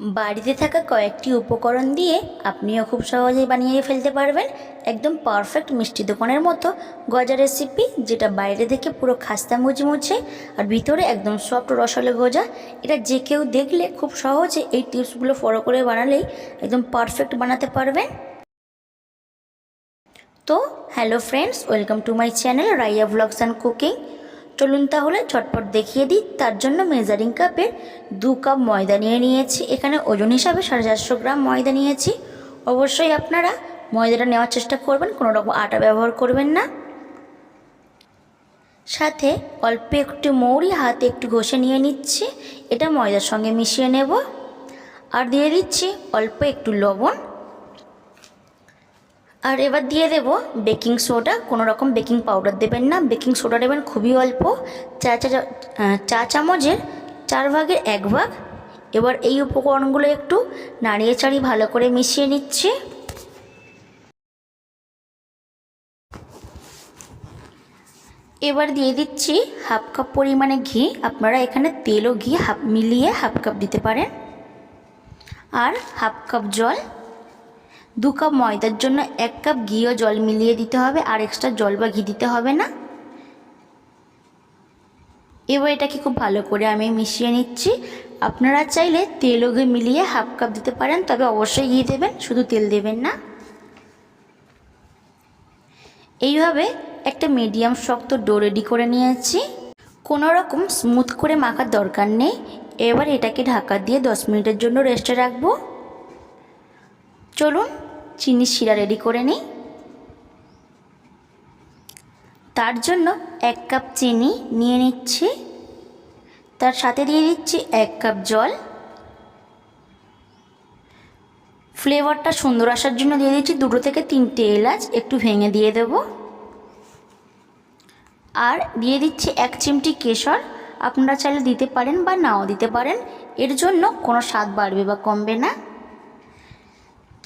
বাড়িতে থাকা কয়েকটি উপকরণ দিয়ে আপনিও খুব সহজেই বানিয়ে ফেলতে পারবেন। একদম পারফেক্ট মিষ্টি দোকানের মতো গজা রেসিপি যেটা বাইরে থেকে পুরো খাস্তা মুচমুচে আর ভিতরে একদম সফট রসলে গজা। এটা যে কেউ দেখলে খুব সহজে এই টিপসগুলো ফলো করে বানালেই একদম পারফেক্ট বানাতে পারবেন। তো hello friends welcome to my channel Raiya blogs and cooking চলুন তাহলে ঝটপট দেখিয়ে দিই। তার জন্য মেজারিং কাপের দু কাপ ময়দা নিয়ে নিয়েছি। এখানে ওজন হিসাবে সাড়ে চারশো গ্রাম ময়দা নিয়েছি। অবশ্যই আপনারা ময়দাটা নেওয়ার চেষ্টা করবেন, কোনো রকম আটা ব্যবহার করবেন না। সাথে অল্প একটু মৌরি, হাতে একটু ঘষে নিয়ে নিচ্ছি। এটা ময়দার সঙ্গে মিশিয়ে নেব। আর দিয়ে দিচ্ছি অল্প একটু লবণ। আর এবার দিয়ে দেব বেকিং সোডা। কোনো রকম বেকিং পাউডার দেবেন না। বেকিং সোডা দেবেন খুবই অল্প। চা চা চা চামচের চার ভাগের এক ভাগ। এবার এই উপকরণগুলো একটু নাড়িয়ে চাড়িয়ে ভালো করে মিশিয়ে নিচ্ছি। এবার দিয়ে দিচ্ছি হাফ কাপ পরিমাণে ঘি। আপনারা এখানে তেল ও ঘি হাফ, মিলিয়ে হাফ কাপ দিতে পারেন। আর হাফ কাপ জল। দু কাপ ময়দার জন্য এক কাপ ঘি ও জল মিলিয়ে দিতে হবে আর এক্সট্রা জল বা ঘি দিতে হবে না। এবার এটাকে খুব ভালো করে আমি মিশিয়ে নিচ্ছি। আপনারা চাইলে তেল ও ঘি মিলিয়ে হাফ কাপ দিতে পারেন, তবে অবশ্যই ঘি দেবেন, শুধু তেল দেবেন না। এইভাবে একটা মিডিয়াম শক্ত ডো রেডি করে নিয়েছি। কোনো রকম স্মুথ করে মাখার দরকার নেই। এবার এটাকে ঢাকা দিয়ে দশ মিনিটের জন্য রেস্টে রাখব। চলুন চিনি শিরা রেডি করে নিই। তার জন্য এক কাপ চিনি নিয়ে নিচ্ছি। তার সাথে দিয়ে দিচ্ছি এক কাপ জল। ফ্লেভারটা সুন্দর আসার জন্য দিয়ে দিচ্ছি দুটো থেকে তিনটে এলাচ, একটু ভেঙে দিয়ে দেব। আর দিয়ে দিচ্ছি এক চিমটি কেশর, আপনারা চাইলে দিতে পারেন বা নাও দিতে পারেন। এর জন্য কোনো স্বাদ বাড়বে বা কমবে না।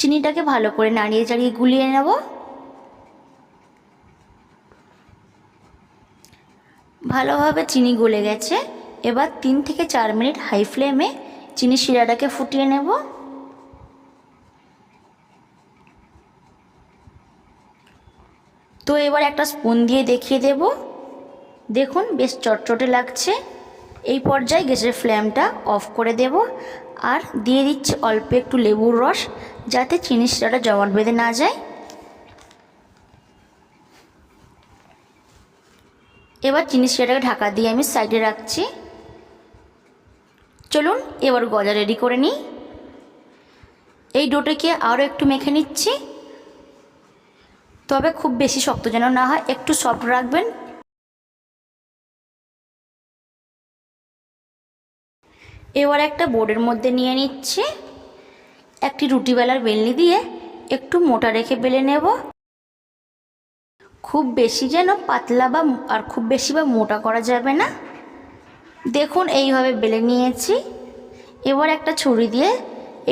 চিনিটাকে ভালো করে নাড়িয়ে চাড়িয়ে গুলিয়ে নেব। ভালোভাবে চিনি গলে গেছে। এবার তিন থেকে চার মিনিট হাই ফ্লেমে চিনি শিরাটাকে ফুটিয়ে নেব। তো এবার একটা স্পুন দিয়ে দেখিয়ে দেব। দেখুন, বেশ চটচটে লাগছে। এই পর্যায়ে গ্যাসের ফ্লেমটা অফ করে দেব। আর দিয়ে দিচ্ছি অল্প একটু লেবুর রস, যাতে চিনি শিরাটা জমাট বেঁধে না যায়। এবার চিনি শিরাটাকে ঢাকা দিয়ে আমি সাইডে রাখছি। চলুন, এবার গজা রেডি করে নিই। এই ডোটাকে আরও একটু মেখে নিচ্ছি। তবে খুব বেশি শক্ত যেন না হয়, একটু সফট রাখবেন। এবার একটা বোর্ডের মধ্যে নিয়ে নিচ্ছি। একটি রুটি বেলার বেলনি দিয়ে একটু মোটা রেখে বেলে নেব। খুব বেশি যেন পাতলা বা আর খুব বেশি বা মোটা করা যাবে না। দেখুন, এইভাবে বেলে নিয়েছি। এবার একটা ছুরি দিয়ে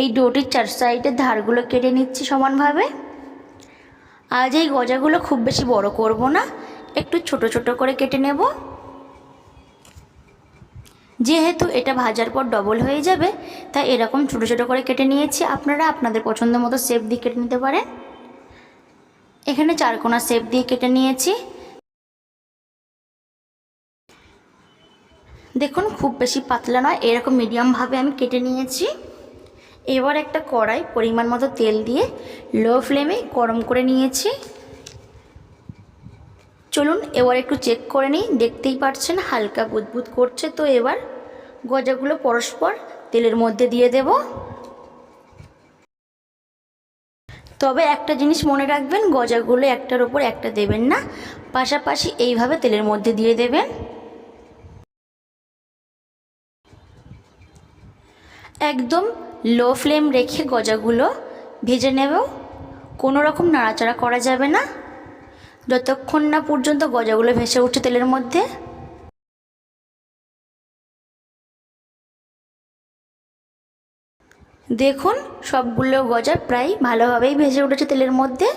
এই ডোটির চার সাইডের ধারগুলো কেটে নিচ্ছি সমানভাবে। আজ এই গজাগুলো খুব বেশি বড় করব না, একটু ছোট ছোট করে কেটে নেব। যেহেতু এটা ভাজার পর ডবল হয়ে যাবে, তাই এরকম ছোটো ছোটো করে কেটে নিয়েছি। আপনারা আপনাদের পছন্দ মতো শেপ দিয়ে কেটে নিতে পারেন। এখানে চারকোনা শেপ দিয়ে কেটে নিয়েছি। দেখুন, খুব বেশি পাতলা নয়, এরকম মিডিয়ামভাবে আমি কেটে নিয়েছি। এবার একটা কড়াই পরিমাণ মতো তেল দিয়ে লো ফ্লেমে গরম করে নিয়েছি। চলুন, এবার একটু চেক করে নিই। দেখতেই পাচ্ছেন, হালকা বুদবুদ করছে। তো এবার গজাগুলো পরস্পর তেলের মধ্যে দিয়ে দেব। তবে একটা জিনিস মনে রাখবেন, গজাগুলো একটার ওপর একটা দেবেন না, পাশাপাশি এইভাবে তেলের মধ্যে দিয়ে দেবেন। একদম লো ফ্লেম রেখে গজাগুলো ভেজে নেব। কোনো রকম নাড়াচাড়া করা যাবে না। যতক্ষণ না পর্যন্ত গজাগুলো ভেসে উঠছে তেলের মধ্যে। দেখুন, সবগুলো গজা প্রায় ভালোভাবেই ভেসে উঠেছে তেলের মধ্যে।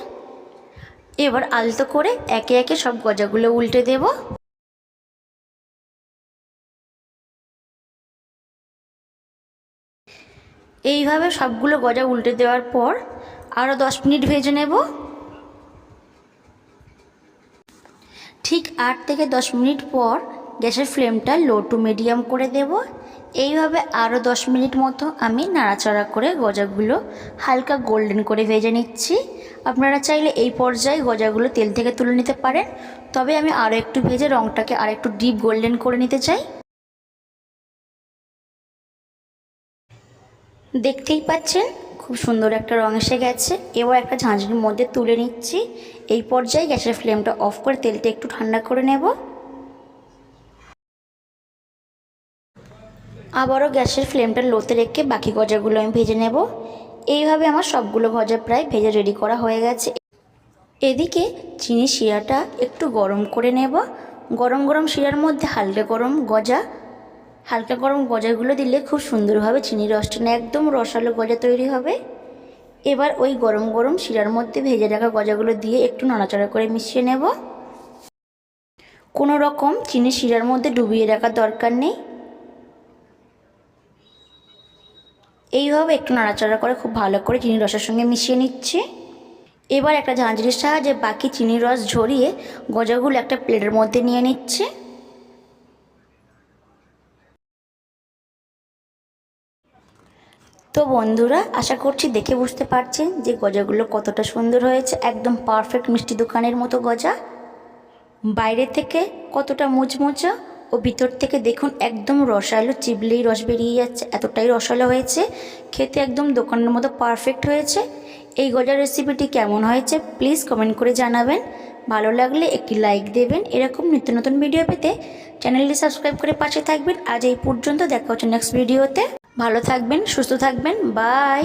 এবার আলতো করে একে একে সব গজাগুলো উল্টে দেব। এইভাবে সবগুলো গজা উল্টে দেওয়ার পর আরও দশ মিনিট ভেজে নেব। ঠিক আট থেকে দশ মিনিট পর গ্যাসের ফ্লেমটা লো টু মিডিয়াম করে দেব। এইভাবে আরও দশ মিনিট মতো আমি নাড়াচাড়া করে গজাগুলো হালকা গোল্ডেন করে ভেজে নিচ্ছি। আপনারা চাইলে এই পর্যায়ে গজাগুলো তেল থেকে তুলে নিতে পারেন। তবে আমি আরও একটু ভেজে রঙটাকে আর একটু ডিপ গোল্ডেন করে নিতে চাই। দেখতেই পাচ্ছেন, খুব সুন্দর একটা রং এসে গেছে। এবার একটা ঝাঁঝরির মধ্যে তুলে নিচ্ছি। এই পর্যায়ে গ্যাসের ফ্লেমটা অফ করে তেলটা একটু ঠান্ডা করে নেব। আবারও গ্যাসের ফ্লেমটা লোতে রেখে বাকি গজাগুলো আমি ভেজে নেব। এইভাবে আমার সবগুলো গজা প্রায় ভেজে রেডি করা হয়ে গেছে। এদিকে চিনি শিরাটা একটু গরম করে নেব। গরম গরম শিরার মধ্যে হালকা গরম গজা। হালকা গরম গজাগুলো দিলে খুব সুন্দরভাবে চিনি রসটা না একদম রসালো গজা তৈরি হবে। এবার ওই গরম গরম শিরার মধ্যে ভেজে রাখা গজাগুলো দিয়ে একটু নড়াচড়া করে মিশিয়ে নেব। কোনো রকম চিনি শিরার মধ্যে ডুবিয়ে রাখার দরকার নেই। এইভাবে একটু নাড়াচাড়া করে খুব ভালো করে চিনি রসের সঙ্গে মিশিয়ে নিচ্ছে। এবার একটা ঝাঁঝরির সাহায্যে বাকি চিনির রস ঝরিয়ে গজাগুলো একটা প্লেটের মধ্যে নিয়ে নিচ্ছে। তো বন্ধুরা, আশা করছি দেখে বুঝতে পারছেন যে গজাগুলো কতটা সুন্দর হয়েছে। একদম পারফেক্ট মিষ্টি দোকানের মতো গজা। বাইরে থেকে কতটা মুচমুচা ও ভিতর থেকে দেখুন একদম রসালো চিবলেই রস বেরিয়ে যাচ্ছে, এতটাই রসালো হয়েছে। খেতে একদম দোকানের মতো পারফেক্ট হয়েছে। এই গজার রেসিপিটি কেমন হয়েছে প্লিজ কমেন্ট করে জানাবেন। ভালো লাগলে একটি লাইক দেবেন। এরকম নিত্য নতুন ভিডিও পেতে চ্যানেলটি সাবস্ক্রাইব করে পাশে থাকবেন। আজ এই পর্যন্ত দেখা হচ্ছে নেক্সট ভিডিওতে ভালো থাকবেন, সুস্থ থাকবেন। বাই